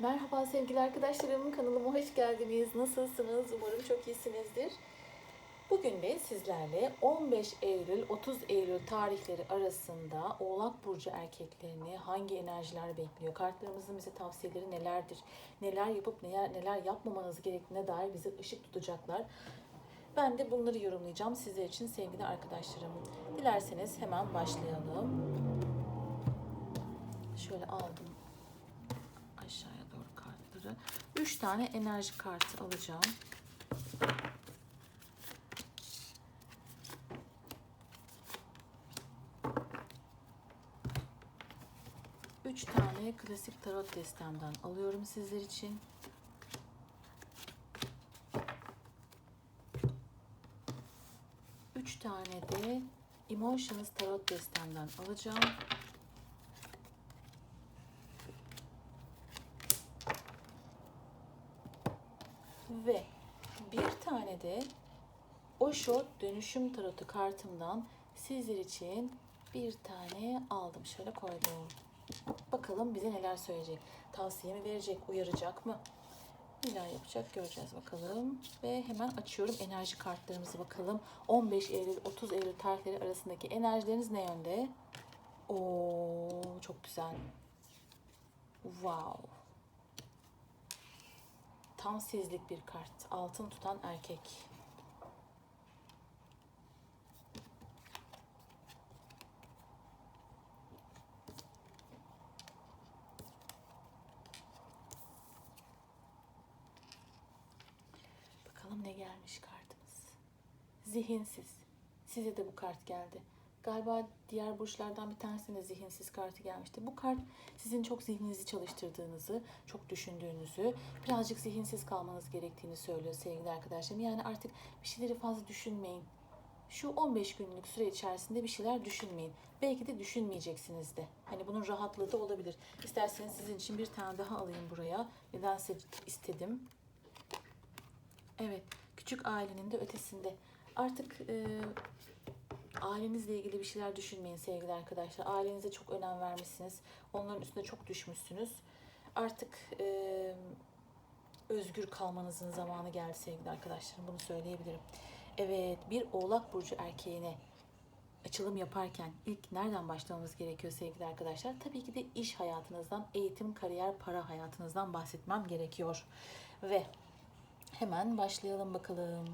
Merhaba sevgili arkadaşlarım, kanalıma hoş geldiniz. Nasılsınız? Umarım çok iyisinizdir. Bugün de sizlerle 15 Eylül 30 Eylül tarihleri arasında Oğlak Burcu erkeklerini hangi enerjiler bekliyor? Kartlarımızın bize tavsiyeleri nelerdir? Neler yapıp neler, neler yapmamanız gerektiğine dair bize ışık tutacaklar. Ben de bunları yorumlayacağım sizler için sevgili arkadaşlarım. Dilerseniz hemen başlayalım. Şöyle aldım kartları. 3 tane enerji kartı alacağım. Üç tane klasik tarot destemden alıyorum sizler için. Üç tane de Emotions Tarot destemden alacağım. Ve bir tane de Osho dönüşüm tarotu kartımdan sizler için bir tane aldım. Şöyle koydum. Bakalım bize neler söyleyecek. Tavsiye mi verecek, uyaracak mı? Neler yapacak göreceğiz bakalım. Ve hemen açıyorum enerji kartlarımızı bakalım. 15 Eylül 30 Eylül tarihleri arasındaki enerjileriniz ne yönde? Oo çok güzel. Wow. Tam sizlik bir kart. Altın tutan erkek. Bakalım ne gelmiş kartımız. Zihinsiz. Size de bu kart geldi. Galiba diğer burçlardan bir tanesine zihinsiz kartı gelmişti. Bu kart sizin çok zihninizi çalıştırdığınızı, çok düşündüğünüzü, birazcık zihinsiz kalmanız gerektiğini söylüyor sevgili arkadaşlarım. Yani artık bir şeyleri fazla düşünmeyin. Şu 15 günlük süre içerisinde bir şeyler düşünmeyin. Belki de düşünmeyeceksiniz de. Hani bunun rahatlığı da olabilir. İsterseniz sizin için bir tane daha alayım buraya. Nedense istedim. Evet, küçük ailenin de ötesinde. Artık e, ailenizle ilgili bir şeyler düşünmeyin sevgili arkadaşlar. Ailenize çok önem vermişsiniz. Onların üstüne çok düşmüşsünüz. Artık e, özgür kalmanızın zamanı geldi sevgili arkadaşlarım. Bunu söyleyebilirim. Evet, bir Oğlak Burcu erkeğine açılım yaparken ilk nereden başlamamız gerekiyor sevgili arkadaşlar? Tabii ki de iş hayatınızdan, eğitim, kariyer, para hayatınızdan bahsetmem gerekiyor. Ve hemen başlayalım bakalım.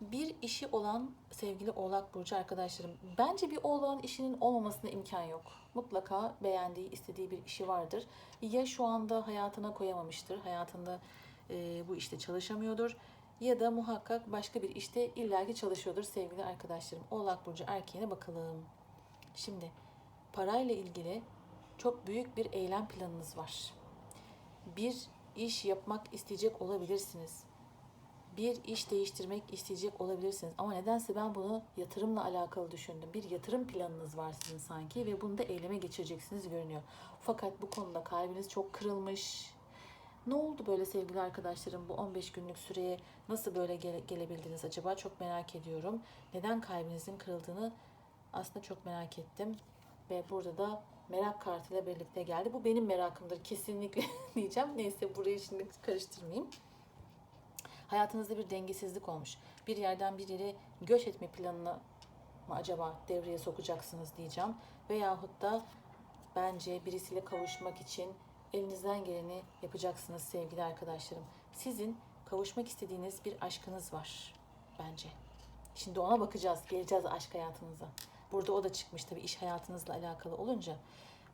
Bir işi olan sevgili Oğlak Burcu arkadaşlarım, bence bir oğlağın işinin olmamasına imkan yok. Mutlaka beğendiği, istediği bir işi vardır. Ya şu anda hayatına koyamamıştır, hayatında e, bu işte çalışamıyordur ya da muhakkak başka bir işte illaki çalışıyordur sevgili arkadaşlarım. Oğlak Burcu erkeğine bakalım. Şimdi parayla ilgili çok büyük bir eylem planınız var. Bir iş yapmak isteyecek olabilirsiniz. Bir iş değiştirmek isteyecek olabilirsiniz. Ama nedense ben bunu yatırımla alakalı düşündüm. Bir yatırım planınız var sizin sanki ve bunu da eyleme geçireceksiniz görünüyor. Fakat bu konuda kalbiniz çok kırılmış, ne oldu böyle sevgili arkadaşlarım bu 15 günlük süreye nasıl böyle gele, gelebildiniz acaba çok merak ediyorum. Neden kalbinizin kırıldığını aslında çok merak ettim. Ve burada da merak kartıyla birlikte geldi. Bu benim merakımdır kesinlikle diyeceğim. Neyse burayı şimdi karıştırmayayım. Hayatınızda bir dengesizlik olmuş. Bir yerden bir yere göç etme planını mı acaba devreye sokacaksınız diyeceğim. Veyahut da bence birisiyle kavuşmak için elinizden geleni yapacaksınız sevgili arkadaşlarım. Sizin kavuşmak istediğiniz bir aşkınız var bence. Şimdi ona bakacağız, geleceğiz aşk hayatınıza. Burada o da çıkmış tabii iş hayatınızla alakalı olunca.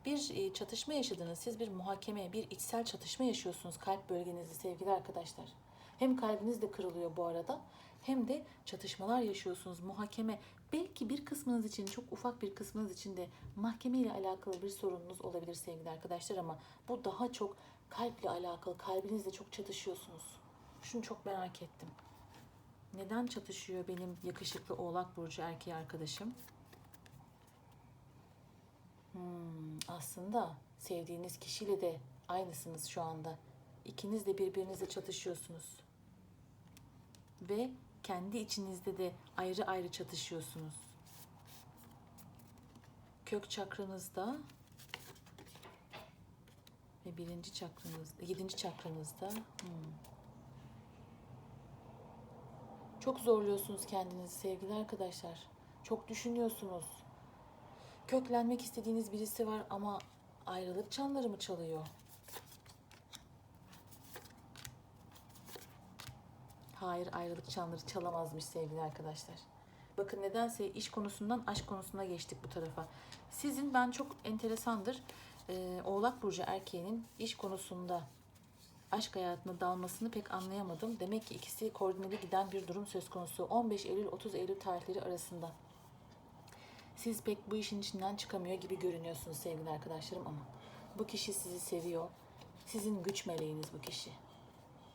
Bir e, çatışma yaşadınız, siz bir muhakeme, bir içsel çatışma yaşıyorsunuz kalp bölgenizde sevgili arkadaşlar. Hem kalbiniz de kırılıyor bu arada hem de çatışmalar yaşıyorsunuz. Muhakeme belki bir kısmınız için çok ufak bir kısmınız için de mahkeme ile alakalı bir sorununuz olabilir sevgili arkadaşlar ama bu daha çok kalple alakalı. Kalbinizle çok çatışıyorsunuz. Şunu çok merak ettim. Neden çatışıyor benim yakışıklı Oğlak Burcu erkeği arkadaşım? Hmm, aslında sevdiğiniz kişiyle de aynısınız şu anda. İkiniz de birbirinizle çatışıyorsunuz. Ve kendi içinizde de ayrı ayrı çatışıyorsunuz. Kök çakranızda Ve birinci çakranız, yedinci çakranızda. Hmm. Çok zorluyorsunuz kendinizi sevgili arkadaşlar. Çok düşünüyorsunuz. Köklenmek istediğiniz birisi var ama ayrılık çanları mı çalıyor? Hayır ayrılık çanları çalamazmış sevgili arkadaşlar. Bakın nedense iş konusundan aşk konusuna geçtik bu tarafa. Sizin ben çok enteresandır. Ee, Oğlak Burcu erkeğinin iş konusunda aşk hayatına dalmasını pek anlayamadım. Demek ki ikisi koordineli giden bir durum söz konusu. 15 Eylül 30 Eylül tarihleri arasında. Siz pek bu işin içinden çıkamıyor gibi görünüyorsunuz sevgili arkadaşlarım ama bu kişi sizi seviyor. Sizin güç meleğiniz bu kişi.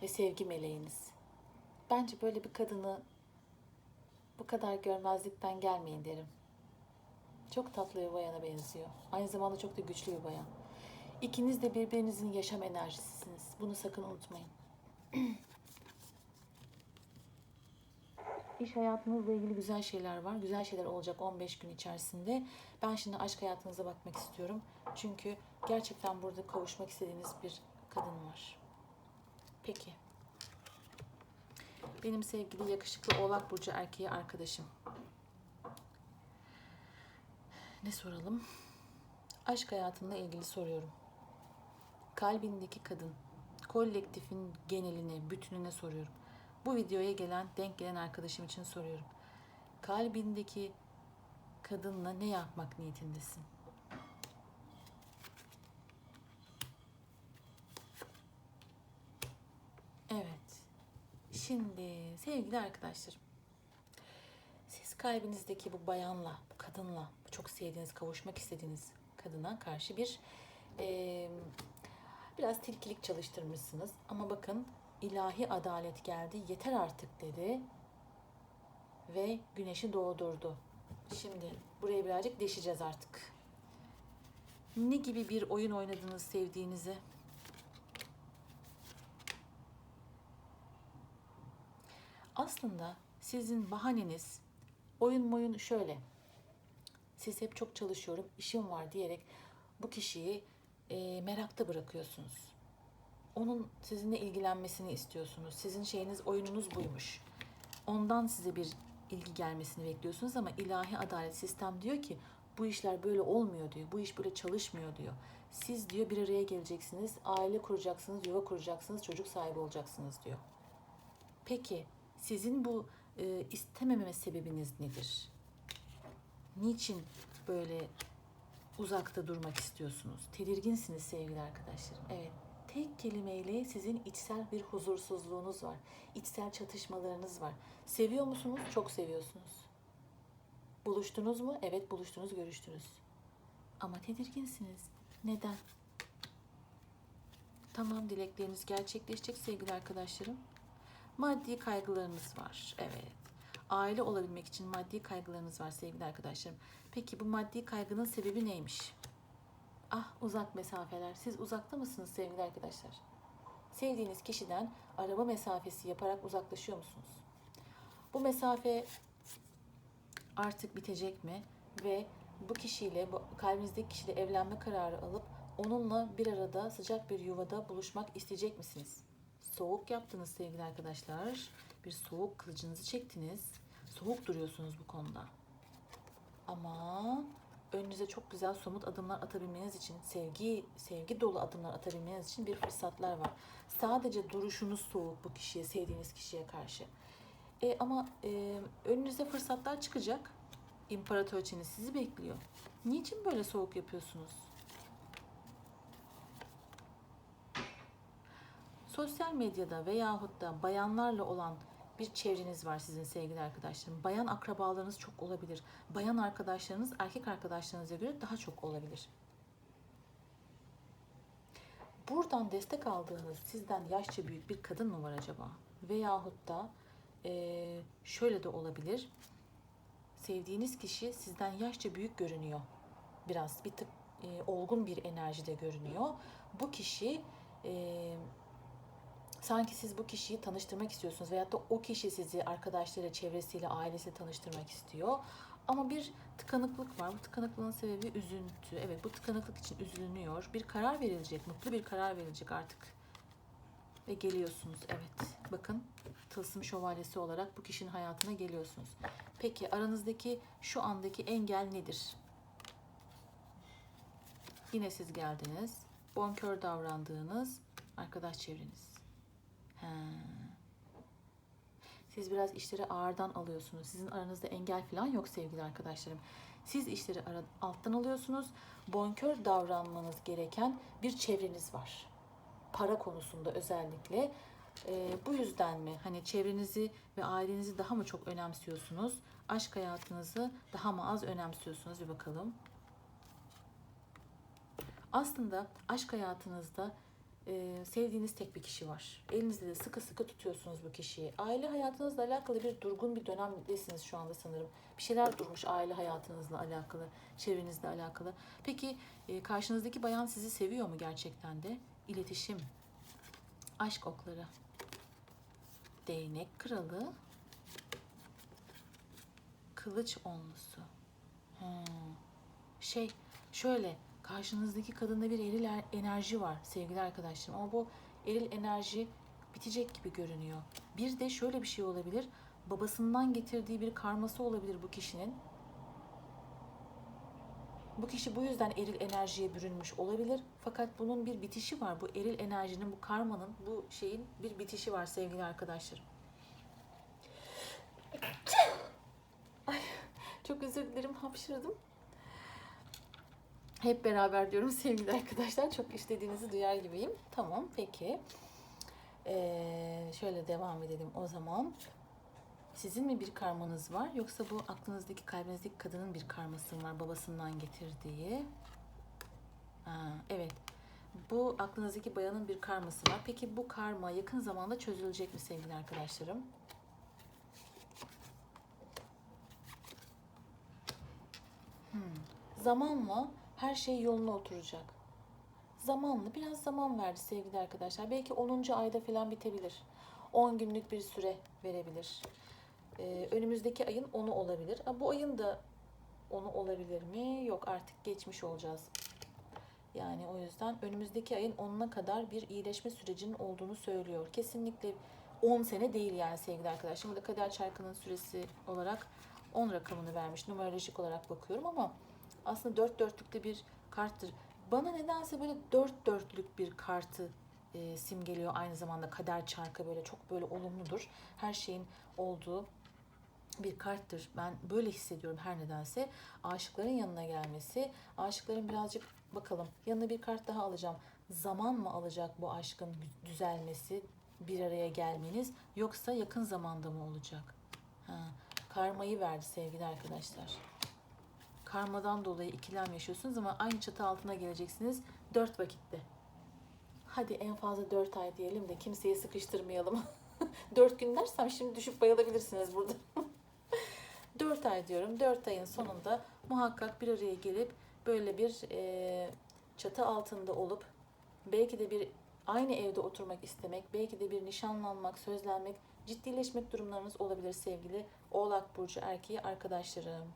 Ve sevgi meleğiniz. Bence böyle bir kadını bu kadar görmezlikten gelmeyin derim. Çok tatlı bir bayana benziyor. Aynı zamanda çok da güçlü bir bayan. İkiniz de birbirinizin yaşam enerjisisiniz. Bunu sakın unutmayın. İş hayatınızla ilgili güzel şeyler var. Güzel şeyler olacak 15 gün içerisinde. Ben şimdi aşk hayatınıza bakmak istiyorum. Çünkü gerçekten burada kavuşmak istediğiniz bir kadın var. Peki. Benim sevgili yakışıklı Oğlak Burcu erkeği arkadaşım. Ne soralım? Aşk hayatınla ilgili soruyorum. Kalbindeki kadın, kolektifin geneline, bütününe soruyorum. Bu videoya gelen, denk gelen arkadaşım için soruyorum. Kalbindeki kadınla ne yapmak niyetindesin? Evet. Şimdi sevgili arkadaşlarım. Siz kalbinizdeki bu bayanla, bu kadınla, bu çok sevdiğiniz, kavuşmak istediğiniz kadına karşı bir eee, biraz tilkilik çalıştırmışsınız. Ama bakın ilahi adalet geldi, yeter artık dedi ve güneşi doğdurdu. Şimdi buraya birazcık deşeceğiz artık. Ne gibi bir oyun oynadınız sevdiğinizi? Aslında sizin bahaneniz oyun moyun şöyle. Siz hep çok çalışıyorum, işim var diyerek bu kişiyi e, merakta bırakıyorsunuz. Onun sizinle ilgilenmesini istiyorsunuz. Sizin şeyiniz, oyununuz buymuş. Ondan size bir ilgi gelmesini bekliyorsunuz ama ilahi adalet sistem diyor ki bu işler böyle olmuyor diyor. Bu iş böyle çalışmıyor diyor. Siz diyor bir araya geleceksiniz, aile kuracaksınız, yuva kuracaksınız, çocuk sahibi olacaksınız diyor. Peki sizin bu e, istemememe sebebiniz nedir? Niçin böyle uzakta durmak istiyorsunuz? Tedirginsiniz sevgili arkadaşlarım. Evet, tek kelimeyle sizin içsel bir huzursuzluğunuz var. İçsel çatışmalarınız var. Seviyor musunuz? Çok seviyorsunuz. Buluştunuz mu? Evet, buluştunuz, görüştünüz. Ama tedirginsiniz. Neden? Tamam, dilekleriniz gerçekleşecek sevgili arkadaşlarım. Maddi kaygılarınız var. Evet. Aile olabilmek için maddi kaygılarınız var sevgili arkadaşlarım. Peki bu maddi kaygının sebebi neymiş? Ah uzak mesafeler. Siz uzakta mısınız sevgili arkadaşlar? Sevdiğiniz kişiden araba mesafesi yaparak uzaklaşıyor musunuz? Bu mesafe artık bitecek mi? Ve bu kişiyle, bu kalbinizdeki kişiyle evlenme kararı alıp onunla bir arada sıcak bir yuvada buluşmak isteyecek misiniz? Soğuk yaptınız sevgili arkadaşlar. Bir soğuk kılıcınızı çektiniz. Soğuk duruyorsunuz bu konuda. Ama önünüze çok güzel somut adımlar atabilmeniz için, sevgi sevgi dolu adımlar atabilmeniz için bir fırsatlar var. Sadece duruşunuz soğuk bu kişiye, sevdiğiniz kişiye karşı. E, ama e, önünüze fırsatlar çıkacak. İmparatoriçeniz sizi bekliyor. Niçin böyle soğuk yapıyorsunuz? Sosyal medyada veyahut da bayanlarla olan bir çevreniz var sizin sevgili arkadaşlarım. Bayan akrabalarınız çok olabilir. Bayan arkadaşlarınız erkek arkadaşlarınıza göre daha çok olabilir. Buradan destek aldığınız sizden yaşça büyük bir kadın mı var acaba? Veyahut da eee, şöyle de olabilir. Sevdiğiniz kişi sizden yaşça büyük görünüyor. Biraz bir tık e, olgun bir enerjide görünüyor. Bu kişi e, sanki siz bu kişiyi tanıştırmak istiyorsunuz veyahut da o kişi sizi arkadaşlarıyla, çevresiyle, ailesiyle tanıştırmak istiyor. Ama bir tıkanıklık var. Bu tıkanıklığın sebebi üzüntü. Evet bu tıkanıklık için üzülünüyor. Bir karar verilecek. Mutlu bir karar verilecek artık. Ve geliyorsunuz. Evet. Bakın tılsım şövalyesi olarak bu kişinin hayatına geliyorsunuz. Peki aranızdaki şu andaki engel nedir? Yine siz geldiniz. Bonkör davrandığınız arkadaş çevreniz. Siz biraz işleri ağırdan alıyorsunuz. Sizin aranızda engel falan yok sevgili arkadaşlarım. Siz işleri alttan alıyorsunuz. Bonkör davranmanız gereken bir çevreniz var. Para konusunda özellikle. Ee, bu yüzden mi? Hani çevrenizi ve ailenizi daha mı çok önemsiyorsunuz? Aşk hayatınızı daha mı az önemsiyorsunuz? Bir bakalım. Aslında aşk hayatınızda e, sevdiğiniz tek bir kişi var. Elinizde de sıkı sıkı tutuyorsunuz bu kişiyi. Aile hayatınızla alakalı bir durgun bir dönemdesiniz şu anda sanırım. Bir şeyler durmuş aile hayatınızla alakalı, çevrenizle alakalı. Peki e, karşınızdaki bayan sizi seviyor mu gerçekten de? İletişim, aşk okları, değnek kralı, kılıç onlusu. Hmm. Şey, şöyle karşınızdaki kadında bir eril er- enerji var sevgili arkadaşlarım. Ama bu eril enerji bitecek gibi görünüyor. Bir de şöyle bir şey olabilir. Babasından getirdiği bir karması olabilir bu kişinin. Bu kişi bu yüzden eril enerjiye bürünmüş olabilir. Fakat bunun bir bitişi var. Bu eril enerjinin, bu karmanın, bu şeyin bir bitişi var sevgili arkadaşlarım. Ay, çok özür dilerim hapşırdım. Hep beraber diyorum sevgili arkadaşlar. Çok istediğinizi duyar gibiyim. Tamam peki. Ee, şöyle devam edelim o zaman. Sizin mi bir karmanız var yoksa bu aklınızdaki kalbinizdeki kadının bir karması mı var babasından getirdiği? Ha, evet. Bu aklınızdaki bayanın bir karması var. Peki bu karma yakın zamanda çözülecek mi sevgili arkadaşlarım? Hmm. Zamanla her şey yoluna oturacak. Zamanla biraz zaman verdi sevgili arkadaşlar. Belki 10. ayda falan bitebilir. 10 günlük bir süre verebilir. Ee, önümüzdeki ayın 10'u olabilir. Ha, bu ayın da 10'u olabilir mi? Yok artık geçmiş olacağız. Yani o yüzden önümüzdeki ayın 10'una kadar bir iyileşme sürecinin olduğunu söylüyor. Kesinlikle 10 sene değil yani sevgili arkadaşlar. Burada kader çarkının süresi olarak 10 rakamını vermiş. Numerolojik olarak bakıyorum ama aslında dört dörtlükte bir karttır. Bana nedense böyle dört dörtlük bir kartı e, simgeliyor. Aynı zamanda kader çarkı böyle çok böyle olumludur. Her şeyin olduğu bir karttır. Ben böyle hissediyorum her nedense. Aşıkların yanına gelmesi. Aşıkların birazcık bakalım. Yanına bir kart daha alacağım. Zaman mı alacak bu aşkın düzelmesi, bir araya gelmeniz yoksa yakın zamanda mı olacak? Ha, karmayı verdi sevgili arkadaşlar karmadan dolayı ikilem yaşıyorsunuz ama aynı çatı altına geleceksiniz dört vakitte. Hadi en fazla dört ay diyelim de kimseyi sıkıştırmayalım. dört gün dersem şimdi düşüp bayılabilirsiniz burada. dört ay diyorum. Dört ayın sonunda muhakkak bir araya gelip böyle bir e, çatı altında olup belki de bir aynı evde oturmak istemek, belki de bir nişanlanmak, sözlenmek, ciddileşmek durumlarınız olabilir sevgili Oğlak Burcu erkeği arkadaşlarım.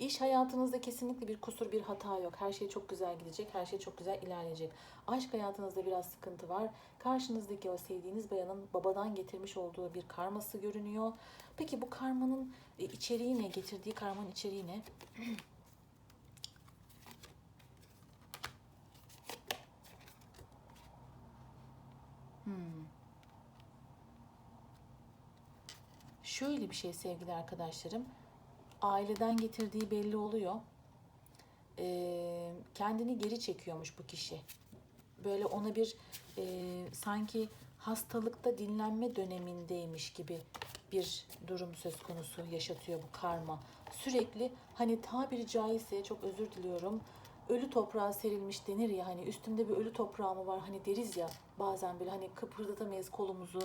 İş hayatınızda kesinlikle bir kusur, bir hata yok. Her şey çok güzel gidecek, her şey çok güzel ilerleyecek. Aşk hayatınızda biraz sıkıntı var. Karşınızdaki o sevdiğiniz bayanın babadan getirmiş olduğu bir karması görünüyor. Peki bu karmanın e, içeriği ne? Getirdiği karmanın içeriği ne? Hmm. Şöyle bir şey sevgili arkadaşlarım aileden getirdiği belli oluyor. Ee, kendini geri çekiyormuş bu kişi. Böyle ona bir e, sanki hastalıkta dinlenme dönemindeymiş gibi bir durum söz konusu yaşatıyor bu karma. Sürekli hani tabiri caizse çok özür diliyorum ölü toprağa serilmiş denir ya hani üstümde bir ölü toprağı mı var hani deriz ya bazen böyle hani kıpırdatamayız kolumuzu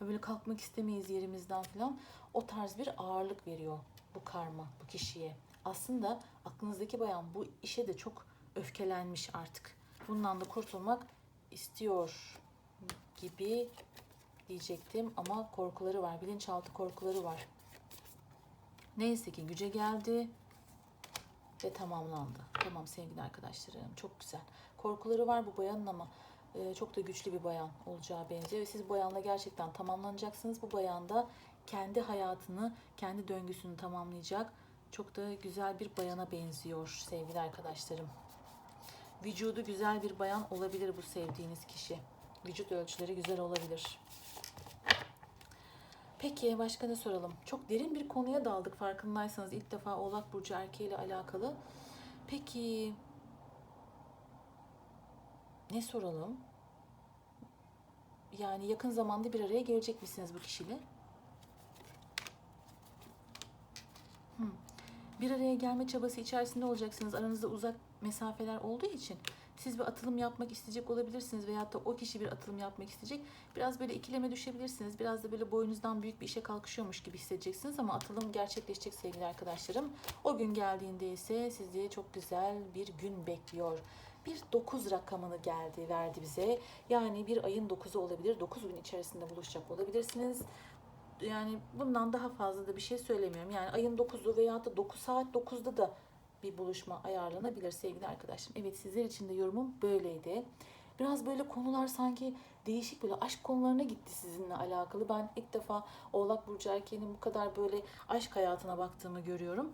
böyle kalkmak istemeyiz yerimizden falan o tarz bir ağırlık veriyor bu karma bu kişiye. Aslında aklınızdaki bayan bu işe de çok öfkelenmiş artık. Bundan da kurtulmak istiyor gibi diyecektim ama korkuları var. Bilinçaltı korkuları var. Neyse ki güce geldi ve tamamlandı. Tamam sevgili arkadaşlarım çok güzel. Korkuları var bu bayanın ama e, çok da güçlü bir bayan olacağı benziyor. Ve siz bu bayanla gerçekten tamamlanacaksınız. Bu bayan da kendi hayatını, kendi döngüsünü tamamlayacak. Çok da güzel bir bayana benziyor sevgili arkadaşlarım. Vücudu güzel bir bayan olabilir bu sevdiğiniz kişi. Vücut ölçüleri güzel olabilir. Peki başka ne soralım? Çok derin bir konuya daldık farkındaysanız ilk defa Oğlak Burcu erkeğiyle alakalı. Peki ne soralım? Yani yakın zamanda bir araya gelecek misiniz bu kişiyle? Hmm. Bir araya gelme çabası içerisinde olacaksınız. Aranızda uzak mesafeler olduğu için siz bir atılım yapmak isteyecek olabilirsiniz veyahut da o kişi bir atılım yapmak isteyecek. Biraz böyle ikileme düşebilirsiniz. Biraz da böyle boyunuzdan büyük bir işe kalkışıyormuş gibi hissedeceksiniz ama atılım gerçekleşecek sevgili arkadaşlarım. O gün geldiğinde ise sizi çok güzel bir gün bekliyor. Bir 9 rakamını geldi, verdi bize. Yani bir ayın 9'u olabilir. 9 gün içerisinde buluşacak olabilirsiniz yani bundan daha fazla da bir şey söylemiyorum. Yani ayın 9'u veya da 9 saat 9'da da bir buluşma ayarlanabilir sevgili arkadaşım. Evet sizler için de yorumum böyleydi. Biraz böyle konular sanki değişik böyle aşk konularına gitti sizinle alakalı. Ben ilk defa Oğlak Burcu erkeğinin bu kadar böyle aşk hayatına baktığımı görüyorum.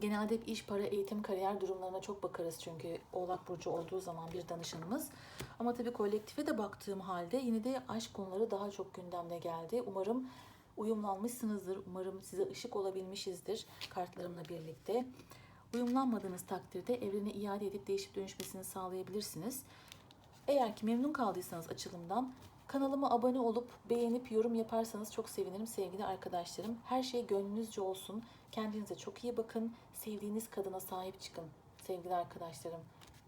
Genelde hep iş, para, eğitim, kariyer durumlarına çok bakarız çünkü Oğlak Burcu olduğu zaman bir danışanımız. Ama tabii kolektife de baktığım halde yine de aşk konuları daha çok gündemde geldi. Umarım uyumlanmışsınızdır. Umarım size ışık olabilmişizdir kartlarımla birlikte. Uyumlanmadığınız takdirde evrene iade edip değişip dönüşmesini sağlayabilirsiniz. Eğer ki memnun kaldıysanız açılımdan kanalıma abone olup beğenip yorum yaparsanız çok sevinirim sevgili arkadaşlarım. Her şey gönlünüzce olsun. Kendinize çok iyi bakın. Sevdiğiniz kadına sahip çıkın sevgili arkadaşlarım.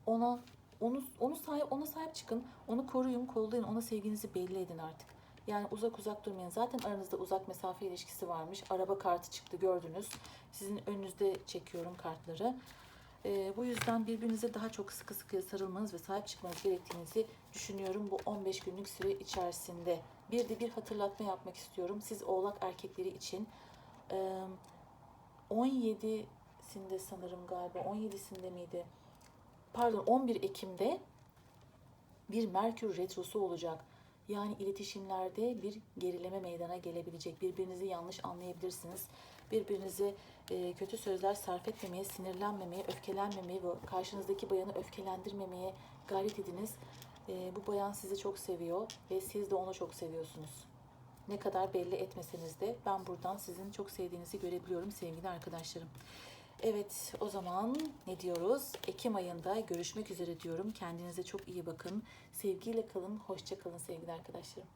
Ona onu onu sahip ona sahip çıkın. Onu koruyun, kollayın. Ona sevginizi belli edin artık. Yani uzak uzak durmayın. Zaten aranızda uzak mesafe ilişkisi varmış. Araba kartı çıktı gördünüz. Sizin önünüzde çekiyorum kartları. Ee, bu yüzden birbirinize daha çok sıkı sıkı sarılmanız ve sahip çıkmanız gerektiğinizi düşünüyorum bu 15 günlük süre içerisinde. Bir de bir hatırlatma yapmak istiyorum. Siz oğlak erkekleri için e, 17'sinde sanırım galiba 17'sinde miydi? Pardon 11 Ekim'de bir Merkür Retrosu olacak. Yani iletişimlerde bir gerileme meydana gelebilecek. Birbirinizi yanlış anlayabilirsiniz. Birbirinize e, kötü sözler sarf etmemeye, sinirlenmemeye, öfkelenmemeye ve karşınızdaki bayanı öfkelendirmemeye gayret ediniz. E, bu bayan sizi çok seviyor ve siz de onu çok seviyorsunuz. Ne kadar belli etmeseniz de ben buradan sizin çok sevdiğinizi görebiliyorum sevgili arkadaşlarım. Evet o zaman ne diyoruz? Ekim ayında görüşmek üzere diyorum. Kendinize çok iyi bakın. Sevgiyle kalın, hoşça kalın sevgili arkadaşlarım.